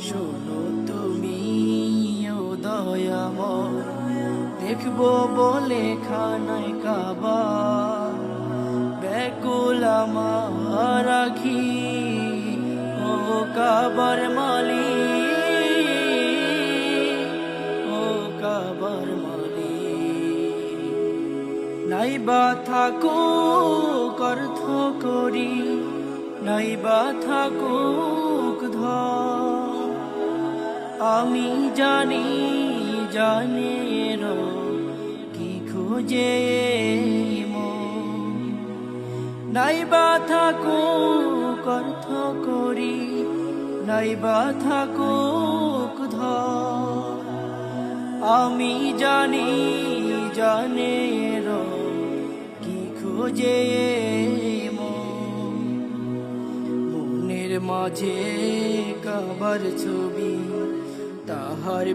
শোনো তুমি, ও দয়াময়। দেখব বলে খানায় কাবা। ব্যাকুল রাখি ও কাবার মালিক, ও কাবার মালিক। নাইবা থাকুক অর্থ করি নাইবা থাকুক ধন আমি জানি, জানে রো কি খুঁজে নাইবা থাকো অর্থ করি, নাইবা থাকুক ধ আমি জানি, জানে কি খোঁজে মন। মনের মাঝে কাবার ছবি তাহার